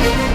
Музика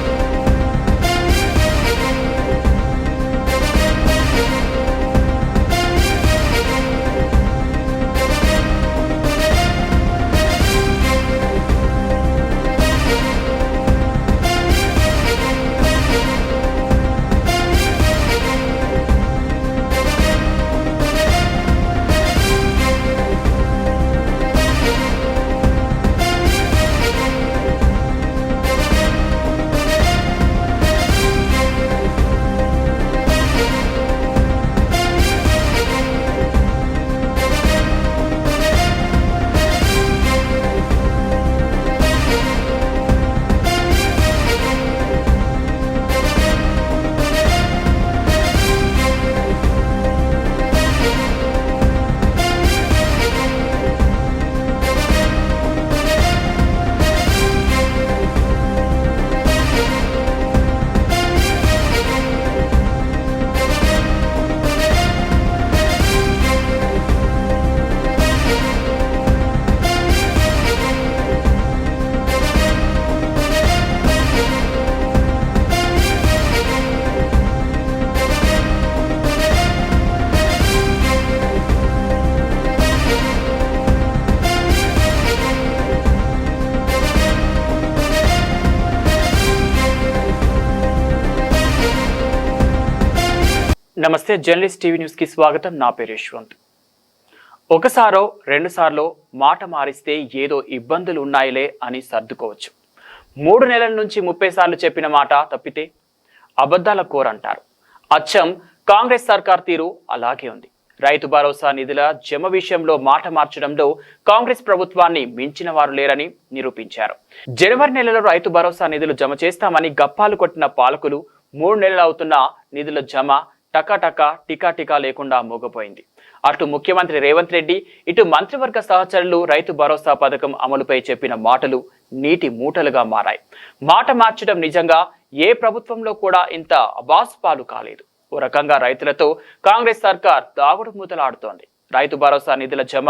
నమస్తే journalist TV న్యూస్కి స్వాగతం. నా పేరు యశ్వంత్. ఒకసారో రెండుసార్లు మాట మారిస్తే ఏదో ఇబ్బందులు ఉన్నాయిలే అని సర్దుకోవచ్చు. మూడు నెలల నుంచి ముప్పై సార్లు చెప్పిన మాట తప్పితే అబద్ధాల కోరంటారు అచ్చం కాంగ్రెస్ సర్కార్ తీరు అలాగే ఉంది. రైతు భరోసా నిధుల జమ విషయంలో మాట మార్చడంలో కాంగ్రెస్ ప్రభుత్వాన్ని మించిన వారు లేరని నిరూపించారు. జనవరి నెలలో రైతు భరోసా నిధులు జమ చేస్తామని గప్పాలు కొట్టిన పాలకులు మూడు నెలలు అవుతున్న నిధుల జమ టకాటకా టికా టికా లేకుండా మోగపోయింది. అటు ముఖ్యమంత్రి రేవంత్ రెడ్డి ఇటు మంత్రివర్గ సహచరులు రైతు భరోసా పథకం అమలుపై చెప్పిన మాటలు నీటి మూటలుగా మారాయి. మాట మార్చడం నిజంగా ఏ ప్రభుత్వంలో కూడా ఇంత అబాస్పాలు కాలేదు. ఓ రకంగా రైతులతో కాంగ్రెస్ సర్కార్ దాగుడు మూతలాడుతోంది. రైతు భరోసా నిధుల జమ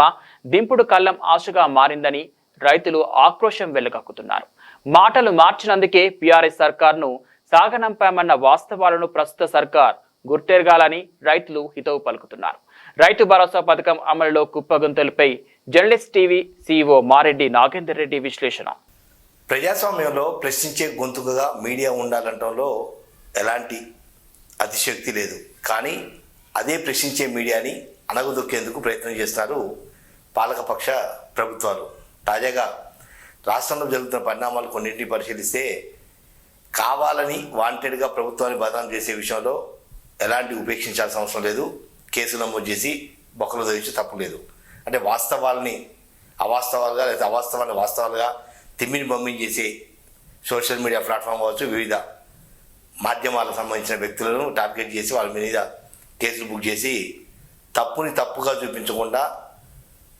దింపుడు కళ్ళం ఆశగా మారిందని రైతులు ఆక్రోశం వెలుగక్కుతున్నారు. మాటలు మార్చినందుకే పీఆర్ఎస్ సర్కార్ను సాగనంపామన్న వాస్తవాలను ప్రస్తుత సర్కార్ గుర్తెరగాలని రైతులు హితవు పలుకుతున్నారు. రైతు భరోసా పథకం అమలులో కుప్పగుంతలపై journalist TV CEO Mareddy Nagender Reddy విశ్లేషణ. ప్రజాస్వామ్యంలో ప్రశ్నించే గొంతుకగా మీడియా ఉండాలంటంలో ఎలాంటి అతిశక్తి లేదు. కానీ అదే ప్రశ్నించే మీడియాని అణగదొక్కేందుకు ప్రయత్నం చేస్తారు పాలకపక్ష ప్రభుత్వాలు. తాజాగా రాష్ట్రంలో జరుగుతున్న పరిణామాలు కొన్నింటిని పరిశీలిస్తే కావాలని వాంటెడ్గా ప్రభుత్వాన్ని బదనాం చేసే విషయంలో ఎలాంటి ఉపేక్షించాల్సిన అవసరం లేదు. కేసు నమోదు చేసి బొక్కలు ధరించి తప్పు లేదు. అంటే వాస్తవాలని అవాస్తవాలుగా లేదా అవాస్తవాన్ని వాస్తవాలుగా తిమ్మిని బొమ్మిని చేసే సోషల్ మీడియా ప్లాట్ఫామ్ కావచ్చు వివిధ మాధ్యమాలకు సంబంధించిన వ్యక్తులను టార్గెట్ చేసి వాళ్ళ మీద కేసులు బుక్ చేసి తప్పుని తప్పుగా చూపించకుండా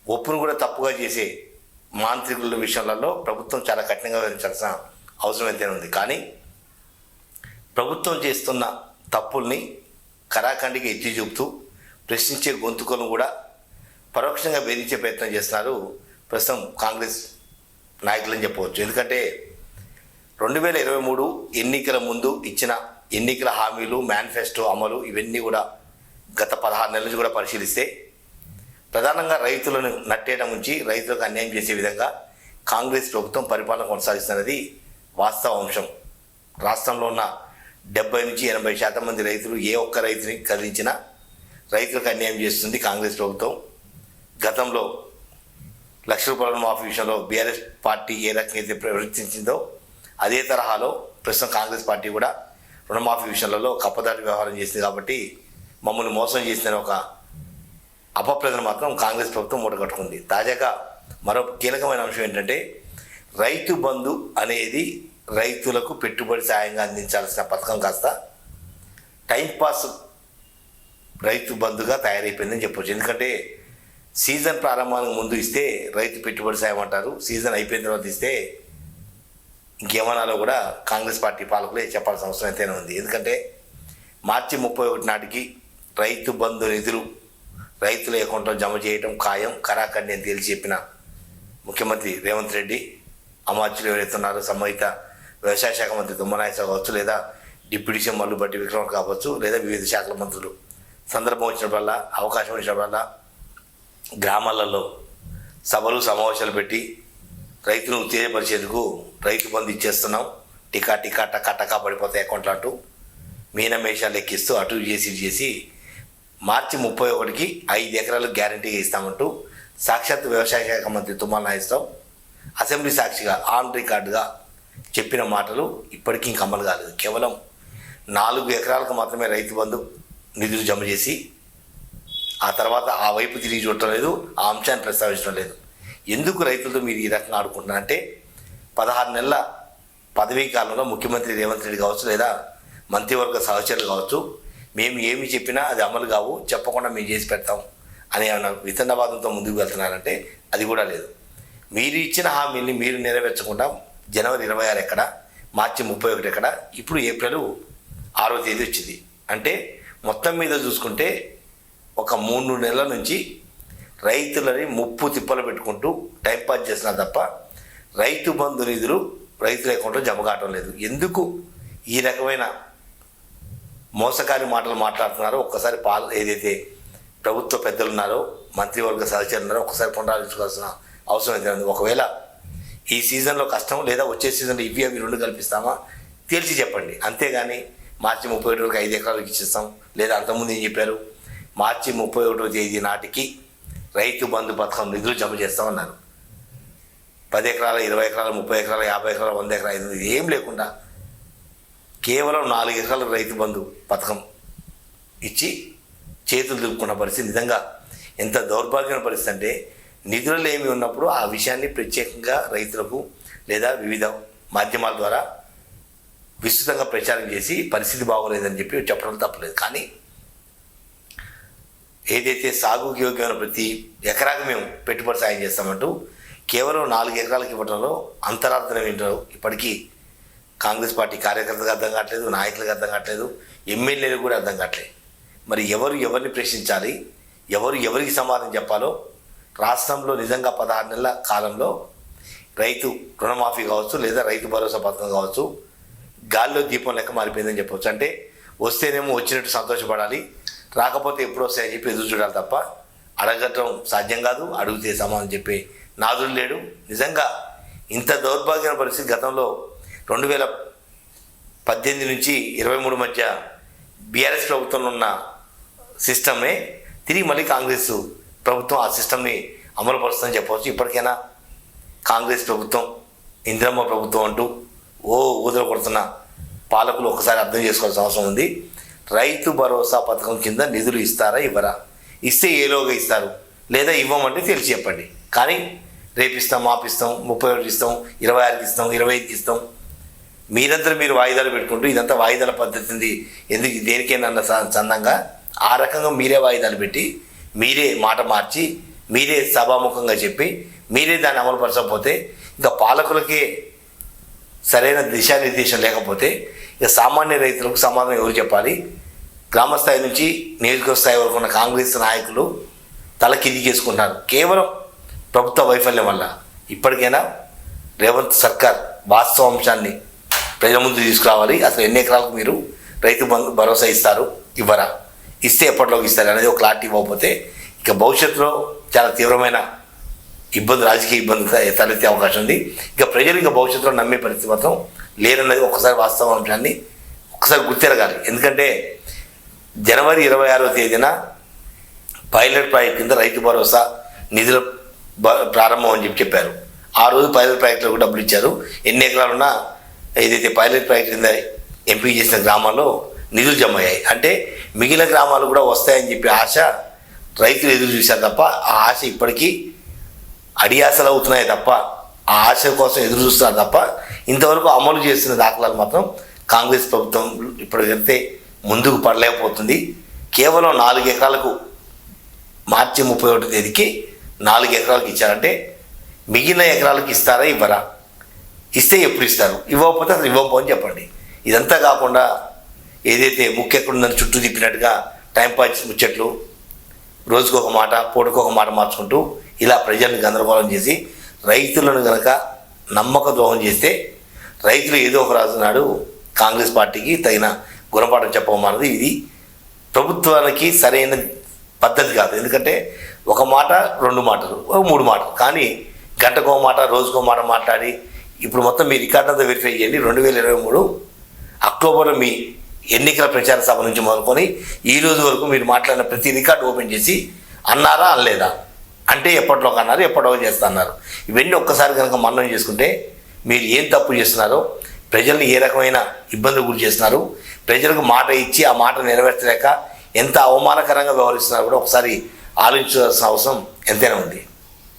ఒప్పును కూడా తప్పుగా చేసే మాంత్రికుల విషయాలలో ప్రభుత్వం చాలా కఠినంగా వివరించాల్సిన అవసరం అయితే ఉంది. కానీ ప్రభుత్వం చేస్తున్న తప్పుల్ని కరాఖండికి ఎత్తి చూపుతూ ప్రశ్నించే గొంతుకలను కూడా పరోక్షంగా వేధించే ప్రయత్నం చేస్తున్నారు ప్రస్తుతం కాంగ్రెస్ నాయకులని చెప్పవచ్చు. ఎందుకంటే రెండు వేల ఇరవై మూడు ఎన్నికల ముందు ఇచ్చిన ఎన్నికల హామీలు మేనిఫెస్టో అమలు ఇవన్నీ కూడా గత పదహారు నెలల నుంచి కూడా పరిశీలిస్తే ప్రధానంగా రైతులను నట్టేయడం నుంచి రైతులకు అన్యాయం చేసే విధంగా కాంగ్రెస్ ప్రభుత్వం పరిపాలన కొనసాగిస్తున్నది వాస్తవ అంశం. రాష్ట్రంలో ఉన్న డెబ్బై నుంచి ఎనభై శాతం మంది రైతులు ఏ ఒక్క రైతుని కదిలించినా రైతులకు అన్యాయం చేస్తుంది కాంగ్రెస్ ప్రభుత్వం. గతంలో లక్ష రూపాయల మాఫీ విషయంలో బీఆర్ఎస్ పార్టీ ఏ రకంగా అయితే ప్రవర్తించిందో అదే తరహాలో ప్రస్తుతం కాంగ్రెస్ పార్టీ కూడా రుణమాఫీ విషయాలలో కప్పదాటి వ్యవహారం చేసింది కాబట్టి మమ్మల్ని మోసం చేసిన ఒక అపప్రదను మాత్రం కాంగ్రెస్ ప్రభుత్వం మూటగట్టుకుంది తాజాగా మరో కీలకమైన అంశం ఏంటంటే రైతు బంధు అనేది రైతులకు పెట్టుబడి సాయంగా అందించాల్సిన పథకం కాస్త టైంపాస్ రైతు బంధుగా తయారైపోయిందని చెప్పొచ్చు. ఎందుకంటే సీజన్ ప్రారంభానికి ముందు ఇస్తే రైతు పెట్టుబడి సాయం అంటారు. సీజన్ అయిపోయిన తర్వాత ఇస్తే ఇంకేమనాలో కూడా కాంగ్రెస్ పార్టీ పాలకులే చెప్పాల్సిన అవసరం అయితేనే ఉంది. ఎందుకంటే మార్చి ముప్పై ఒకటి నాటికి రైతు బంధు నిధులు రైతుల అకౌంట్లో జమ చేయడం ఖాయం. కరాఖండి అని తేల్చి చెప్పిన ముఖ్యమంత్రి రేవంత్ రెడ్డి అమాత్యులు ఎవరైతే ఉన్నారో సంబంధిత వ్యవసాయ శాఖ మంత్రి తుమ్మనాయసరావు కావచ్చు లేదా డిప్యూటీ సీఎం మల్లు బట్టి విక్రమ్ కావచ్చు లేదా వివిధ శాఖల మంత్రులు. సందర్భం వచ్చినప్పుడల్లా అవకాశం వచ్చినప్పుడల్లా గ్రామాలలో సభలు సమావేశాలు పెట్టి రైతును ఉత్తేజపరిచేందుకు రైతు బంధు ఇచ్చేస్తున్నాం. టికా టికా టకా టకా పడిపోతాయి అకౌంట్లు అంటూ మీనమేషాలు ఎక్కిస్తూ అటు చేసి చేసి మార్చి ముప్పై ఒకటికి ఐదు ఎకరాలు గ్యారంటీగా ఇస్తామంటూ సాక్షాత్ వ్యవసాయ శాఖ మంత్రి తుమ్మల నాగేశ్వరరావు అసెంబ్లీ సాక్షిగా ఆన్ రికార్డుగా చెప్పిన మాటలు ఇప్పటికీ ఇంకా అమలు కాలేదు. కేవలం నాలుగు ఎకరాలకు మాత్రమే రైతు బంధు నిధులు జమ చేసి ఆ తర్వాత ఆ వైపు తిరిగి చూడటం లేదు ఆ అంశాన్ని ప్రస్తావించడం లేదు. ఎందుకు రైతులతో మీరు ఈ రకంగా ఆడుకుంటున్నారంటే పదహారు నెలల పదవీ కాలంలో ముఖ్యమంత్రి రేవంత్ రెడ్డి కావచ్చు లేదా మంత్రివర్గ సహచరులు కావచ్చు మేము ఏమి చెప్పినా అది అమలు కావు చెప్పకుండా మేము చేసి పెడతాం అని వితండవాదంతో ముందుకు వెళ్తున్నారంటే అది కూడా లేదు. మీరు ఇచ్చిన హామీని మీరు నెరవేర్చకుండా జనవరి ఇరవై ఆరు ఎక్కడ? మార్చి ముప్పై ఒకటి ఎక్కడ? ఇప్పుడు ఏప్రిల్ ఆరో తేదీ వచ్చింది. అంటే మొత్తం మీద చూసుకుంటే ఒక మూడు నెలల నుంచి రైతులని ముప్పు తిప్పలు పెట్టుకుంటూ టైంపాస్ చేసినా తప్ప రైతు బంధు నిధులు రైతుల అకౌంట్లో జమ కావటం లేదు. ఎందుకు ఈ రకమైన మోసకారి మాటలు మాట్లాడుతున్నారో ఒక్కసారి పాల ఏదైతే ప్రభుత్వ పెద్దలు ఉన్నారో మంత్రివర్గ సహచరులు ఉన్నారో ఒక్కసారి పునరాలోచించుకోవాల్సిన అవసరం అయితే ఒకవేళ ఈ సీజన్లో కష్టం లేదా వచ్చే సీజన్లో ఇవి అవి రెండు కల్పిస్తామా? తేల్చి చెప్పండి. అంతేగాని మార్చి ముప్పై ఒకటికి ఐదు ఎకరాలకు ఇచ్చిస్తాం. లేదా అంతకుముందు ఏం చెప్పారు? మార్చి ముప్పై ఒకటో తేదీ నాటికి రైతు బంధు పథకం నిధులు జమ చేస్తామన్నారు. పది ఎకరాల ఇరవై ఎకరాల ముప్పై ఎకరాల యాభై ఎకరాల వంద ఎకరాల ఐదు ఏం లేకుండా కేవలం నాలుగు ఎకరాల రైతు బంధు పథకం ఇచ్చి చేతులు దులుపుకున్న పరిస్థితి. నిజంగా ఎంత దౌర్భాగ్యమైన పరిస్థితి అంటే నిధులు ఏమి ఉన్నప్పుడు ఆ విషయాన్ని ప్రత్యేకంగా రైతులకు లేదా వివిధ మాధ్యమాల ద్వారా విస్తృతంగా ప్రచారం చేసి పరిస్థితి బాగోలేదని చెప్పి చెప్పడం తప్పలేదు. కానీ ఏదైతే సాగుకి యోగ్యమైన ప్రతి ఎకరాకు మేము పెట్టుబడి సాయం చేస్తామంటూ కేవలం నాలుగు ఎకరాలకు ఇవ్వడంలో అంతరార్థం ఏంటో ఇప్పటికీ కాంగ్రెస్ పార్టీ కార్యకర్తలకు అర్థం కావట్లేదు నాయకులకు అర్థం కావట్లేదు ఎమ్మెల్యేలకు కూడా అర్థం కావట్లేదు. మరి ఎవరు ఎవరిని ప్రశ్నించాలి ఎవరు ఎవరికి సమాధానం చెప్పాలో రాష్ట్రంలో నిజంగా పదహారు నెలల కాలంలో రైతు రుణమాఫీ కావచ్చు లేదా రైతు భరోసా పథకం కావచ్చు గాల్లో దీపం లెక్క మారిపోయిందని చెప్పవచ్చు అంటే వస్తేనేమో వచ్చినట్టు సంతోషపడాలి రాకపోతే ఎప్పుడు వస్తాయని చెప్పి ఎదురు చూడాలి తప్ప అడగటం సాధ్యం కాదు అడిగితే సమానం చెప్పే నాదుడు లేడు. నిజంగా ఇంత దౌర్భాగ్యమైన పరిస్థితి గతంలో రెండు వేల పద్దెనిమిది నుంచి ఇరవై మూడు మధ్య బీఆర్ఎస్ ప్రభుత్వంలో ఉన్న సిస్టమే తిరిగి మళ్ళీ కాంగ్రెస్ ప్రభుత్వం ఆ సిస్టమ్ని అమలుపరుస్తుందని చెప్పవచ్చు. ఇప్పటికైనా కాంగ్రెస్ ప్రభుత్వం ఇందిరమ్మ ప్రభుత్వం అంటూ ఓ ఊదర కొడుతున్న పాలకులు ఒకసారి అర్థం చేసుకోవాల్సిన అవసరం ఉంది. రైతు భరోసా పథకం కింద నిధులు ఇస్తారా ఇవ్వరా? ఇస్తే ఏలోగా ఇస్తారు? లేదా ఇవ్వమంటే తెలిసి చెప్పండి. కానీ రేపిస్తాం ఆపిస్తాం మాపిస్తాం ముప్పై ఒకటి ఇస్తాం ఇరవై ఆరుకి ఇస్తాం ఇరవై ఐదుకి ఇస్తాం. మీరంతా మీరు వాయిదాలు పెట్టుకుంటూ ఇదంతా వాయిదాల పద్ధతి ఉంది ఎందుకు దేనికైనా సందంగా చందంగా ఆ రకంగా మీరే వాయిదాలు పెట్టి మీరే మాట మార్చి మీరే సభాముఖంగా చెప్పి మీరే దాన్ని అమలుపరచకపోతే ఇంకా పాలకులకే సరైన దిశానిర్దేశం లేకపోతే ఇక సామాన్య రైతులకు సమాధానం ఎవరు చెప్పాలి? గ్రామ స్థాయి నుంచి నియోజకవర్గ స్థాయి వరకు ఉన్న కాంగ్రెస్ నాయకులు తల కిందికేసుకుంటున్నారు కేవలం ప్రభుత్వ వైఫల్యం వల్ల. ఇప్పటికైనా రేవంత్ సర్కార్ వాస్తవ అంశాన్ని ప్రజల ముందు తీసుకురావాలి. అసలు ఎన్ని ఎకరాలకు మీరు రైతు బంధు భరోసా ఇస్తారు? ఇవ్వరా? ఇస్తే ఎప్పటిలోకి ఇస్తారు అనేది ఒక క్లారిటీ ఇవ్వకపోతే ఇక భవిష్యత్తులో చాలా తీవ్రమైన ఇబ్బంది రాజకీయ ఇబ్బంది త- తలెత్తే అవకాశం ఉంది. ఇక ప్రజలు ఇక భవిష్యత్తులో నమ్మే పరిస్థితి మాత్రం లేరన్నది ఒకసారి వాస్తవం అంశాన్ని ఒకసారి గుర్తిరగాలి. ఎందుకంటే జనవరి ఇరవై ఆరో తేదీన పైలట్ ప్రాజెక్ట్ కింద రైతు భరోసా నిధుల ప్రారంభం అని చెప్పి చెప్పారు. ఆ రోజు పైలట్ ప్రాజెక్టులకు డబ్బులు ఇచ్చారు. ఎన్ని ఎకరాలున్నా ఏదైతే పైలట్ ప్రాజెక్ట్ కింద ఎంపిక చేసిన గ్రామాల్లో నిధులు జమ అయ్యాయి అంటే మిగిలిన గ్రామాలు కూడా వస్తాయని చెప్పి ఆశ రైతులు ఎదురు చూశారు తప్ప ఆ ఆశ ఇప్పటికీ అడియాసలు అవుతున్నాయి తప్ప ఆ ఆశ కోసం ఎదురు చూస్తున్నారు తప్ప ఇంతవరకు అమలు చేసిన దాఖలాలు మాత్రం కాంగ్రెస్ ప్రభుత్వం ఇప్పటికైతే ముందుకు పడలేకపోతుంది. కేవలం నాలుగు ఎకరాలకు మార్చి ముప్పై ఒకటి తేదీకి నాలుగు ఎకరాలకు ఇచ్చారంటే మిగిలిన ఎకరాలకు ఇస్తారా ఇవ్వరా? ఇస్తే ఎప్పుడు ఇస్తారు? ఇవ్వకపోతే అసలు ఇవ్వకపోని చెప్పండి. ఇదంతా కాకుండా ఏదైతే ముక్కెక్కడుందని చుట్టూ తిప్పినట్టుగా టైంపాస్ ముచ్చట్లు రోజుకు ఒక మాట పూటకు ఒక మాట మార్చుకుంటూ ఇలా ప్రజల్ని గందరగోళం చేసి రైతులను గనక నమ్మక ద్రోహం చేస్తే రైతులు ఏదో ఒక రాజు నాడు కాంగ్రెస్ పార్టీకి తగిన గుణపాఠం చెప్పమన్నది ఇది. ప్రభుత్వానికి సరైన పద్ధతి కాదు. ఎందుకంటే ఒక మాట రెండు మాటలు ఒక మూడు మాటలు. కానీ గంటకో మాట రోజుకో మాట మాట్లాడి ఇప్పుడు మొత్తం మీ రికార్డు అంతా వెరిఫై చేయండి. రెండు వేల ఇరవై మూడు అక్టోబర్ మీ ఎన్నికల ప్రచార సభ నుంచి మొదలుకొని ఈ రోజు వరకు మీరు మాట్లాడిన ప్రతి రికార్డు ఓపెన్ చేసి అన్నారా అనలేదా? అంటే ఎప్పట్లో అన్నారు ఎప్పటిలోకి చేస్తా అన్నారు. ఇవన్నీ ఒక్కసారి కనుక మన్నం చేసుకుంటే మీరు ఏం తప్పు చేస్తున్నారో ప్రజల్ని ఏ రకమైన ఇబ్బందులు గురి చేస్తున్నారు ప్రజలకు మాట ఇచ్చి ఆ మాట నెరవేర్చలేక ఎంత అవమానకరంగా వ్యవహరిస్తున్నారో కూడా ఒకసారి ఆలోచించాల్సిన అవసరం ఎంతైనా ఉంది.